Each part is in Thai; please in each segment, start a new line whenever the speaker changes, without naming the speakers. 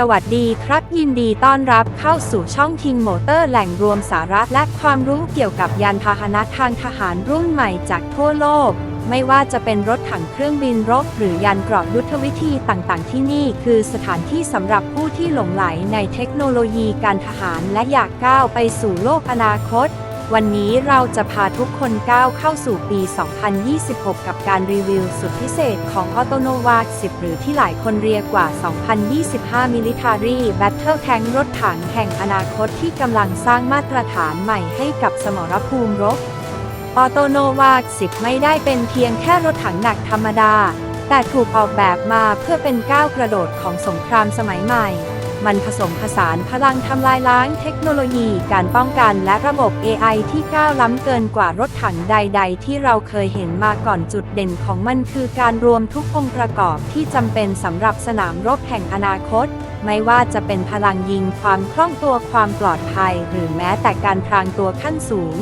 สวัสดีครับยินดีต้อนรับเข้าสู่ช่องทิงโมเตอร์แหล่งรวมสาระและความรู้เกี่ยวกับยานพาหนะทางทหารรุ่นใหม่จากทั่วโลก ไม่ว่าจะเป็นรถถังเครื่องบินรบหรือยานเกราะยุทธวิธีต่างๆ ที่นี่คือสถานที่สำหรับผู้ที่หลงไหลในเทคโนโลยีการทหารและอยากก้าวไปสู่โลกอนาคต วันนี้เราจะพาทุกคนก้าวเข้าสู่ปี 2026 กับการรีวิวสุดพิเศษของ a u t o n o v a 10 หรือที่หลายคนเรียกว่า 2025 Military Battle Tank รถถังแห่งอนาคตที่กำลังสร้างมาตรฐานใหม่ให้กับสมรภูมิรบออโตโนวา10 ไม่ได้เป็นเพียงแค่รถถังหนักธรรมดา แต่ถูกออกแบบมาเพื่อเป็นก้าวกระโดดของสงครามสมัยใหม่ มันผสมผสานพลังทำลายล้างเทคโนโลยีการป้องกันและระบบ AI ที่ก้าวล้ำเกินกว่ารถถังใด ๆ ที่เราเคยเห็นมาก่อนจุดเด่นของมันคือการรวมทุกองค์ประกอบที่จำเป็นสำหรับสนามรบแห่งอนาคต ไม่ว่าจะเป็นพลังยิงความคล่องตัวความปลอดภัย หรือแม้แต่การพรางตัวขั้นสูง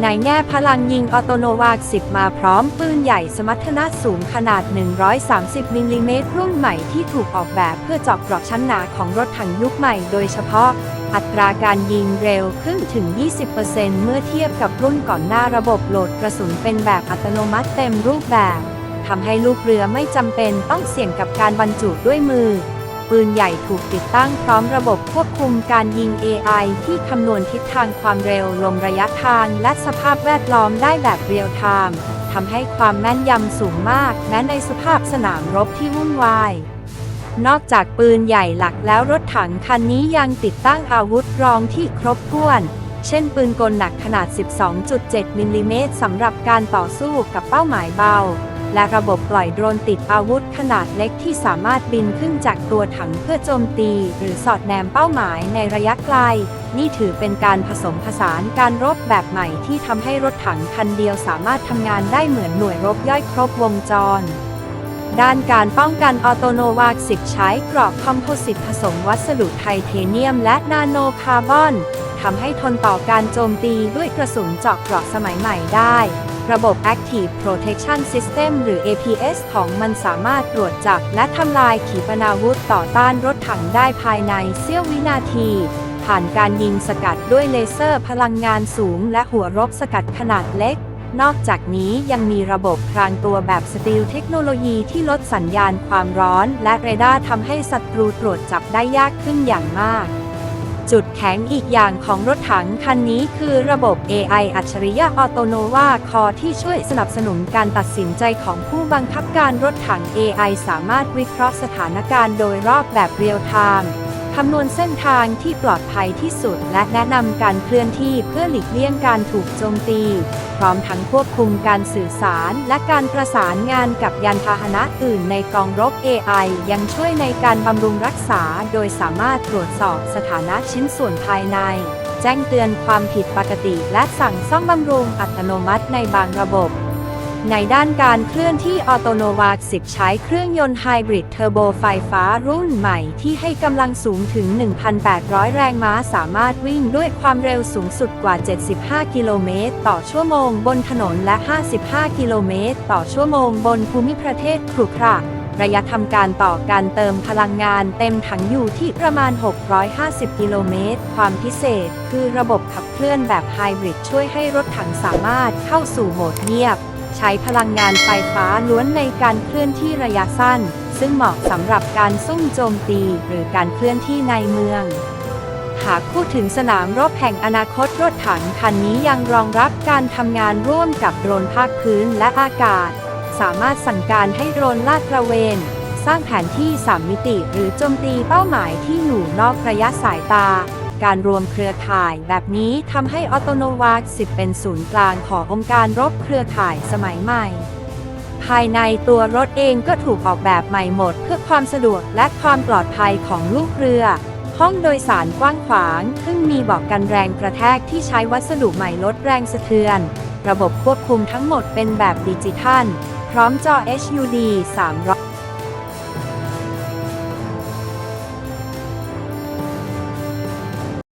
ในแง่พลังยิงออโตโนวา10 มาพร้อมปืนใหญ่สมรรถนะสูงขนาด 130 มิลลิเมตรรุ่นใหม่ที่ถูกออกแบบเพื่อเจาะเกราะชั้นหนาของรถถังยุคใหม่โดยเฉพาะ อัตราการยิงเร็วขึ้นถึง 20%เมื่อเทียบกับรุ่นก่อนหน้าระบบโหลดกระสุนเป็นแบบอัตโนมัติเต็มรูปแบบทำให้ลูกเรือไม่จำเป็นต้องเสี่ยงกับการบรรจุด้วยมือ ปืนใหญ่ถูกติดตั้งพร้อมระบบควบคุมการยิง AI ที่คำนวณทิศทางความเร็วลมระยะทางและสภาพแวดล้อมได้แบบเรียลไทม์ทำให้ความแม่นยำสูงมากแม้ในสภาพสนามรบที่วุ่นวาย นอกจากปืนใหญ่หลักแล้วรถถังคันนี้ยังติดตั้งอาวุธรองที่ครบถ้วนเช่นปืนกลหนักขนาด 12.7 มิลลิเมตรสำหรับการต่อสู้กับเป้าหมายเบา และระบบปล่อยโดรนติดอาวุธขนาดเล็กที่สามารถบินขึ้นจากตัวถังเพื่อโจมตี หรือสอดแนมเป้าหมายในระยะไกล นี่ถือเป็นการผสมผสานการรบแบบใหม่ที่ทำให้รถถังคันเดียวสามารถทำงานได้เหมือนหน่วยรบย่อยครบวงจรด้านการป้องกันออโตโนวา10ใช้กรอบคอมโพสิตผสมวัสดุไทเทเนียมและนาโนคาร์บอนทำให้ทนต่อการโจมตีด้วยกระสุนเจาะเกราะสมัยใหม่ได้ ระบบ Active Protection System หรือ APS ของมันสามารถตรวจจับ และทำลายขีปนาวุธต่อต้านรถถังได้ภายในเสี้ยววินาที ผ่านการยิงสกัดด้วยเลเซอร์พลังงานสูง และหัวรบสกัดขนาดเล็ก นอกจากนี้ยังมีระบบพรางตัวแบบสตีลเทคโนโลยีที่ลดสัญญาณความร้อน และเรดาร์ทำให้ศัตรูตรวจจับได้ยากขึ้นอย่างมาก จุดแข็งอีกอย่างของรถถังคันนี้คือระบบ AI อัจฉริยะออโตโนวาคอที่ช่วยสนับสนุนการตัดสินใจของผู้บังคับการรถถัง AI สามารถวิเคราะห์สถานการณ์โดยรอบแบบเรียลไทม์ คำนวณเส้นทางที่ปลอดภัยที่สุด และแนะนำการเคลื่อนที่เพื่อหลีกเลี่ยงการถูกโจมตี พร้อมทั้งควบคุมการสื่อสาร และการประสานงานกับยานพาหนะอื่นในกองรบ AI ยังช่วยในการบำรุงรักษา โดยสามารถตรวจสอบสถานะชิ้นส่วนภายใน แจ้งเตือนความผิดปกติ และสั่งซ่อมบำรุงอัตโนมัติในบางระบบ ในด้านการเคลื่อนที่ออโตโนวา10ใช้เครื่องยนต์ไฮบริดเทอร์โบไฟฟ้ารุ่นใหม่ที่ให้กำลังสูงถึง 1,800 แรงม้าสามารถวิ่งด้วยความเร็วสูงสุดกว่า 75 กิโลเมตรต่อชั่วโมงบนถนนและ 55 กิโลเมตรต่อชั่วโมงบนภูมิประเทศครุขระระยะทำการต่อการเติมพลังงานเต็มถังอยู่ที่ประมาณ 650 กิโลเมตร ความพิเศษ คือระบบขับเคลื่อนแบบไฮบริดช่วยให้รถถังสามารถเข้าสู่โหมดเงียบ ใช้พลังงานไฟฟ้าล้วนในการเคลื่อนที่ระยะสั้น ซึ่งเหมาะสำหรับการซุ่มโจมตีหรือการเคลื่อนที่ในเมือง หากพูดถึงสนามรบแห่งอนาคตรถถังคันนี้ยังรองรับการทำงานร่วมกับโดรนภาคพื้นและอากาศ สามารถสั่งการให้โดรนลาดตระเวน สร้างแผนที่ 3 มิติ หรือโจมตีเป้าหมายที่อยู่นอกระยะสายตา การรวมเครือข่ายแบบนี้ทำให้ออโตโนวา10เป็นศูนย์กลางขององค์การรบเครือข่ายสมัยใหม่ ภายในตัวรถเองก็ถูกออกแบบใหม่หมด เพื่อความสะดวกและความปลอดภัยของลูกเรือ ห้องโดยสารกว้างขวาง ซึ่งมีเบอกกันแรงกระแทกที่ใช้วัสดุใหม่ลดแรงสะเทือน ระบบควบคุมทั้งหมดเป็นแบบดิจิทัล พร้อมจอ HUD 300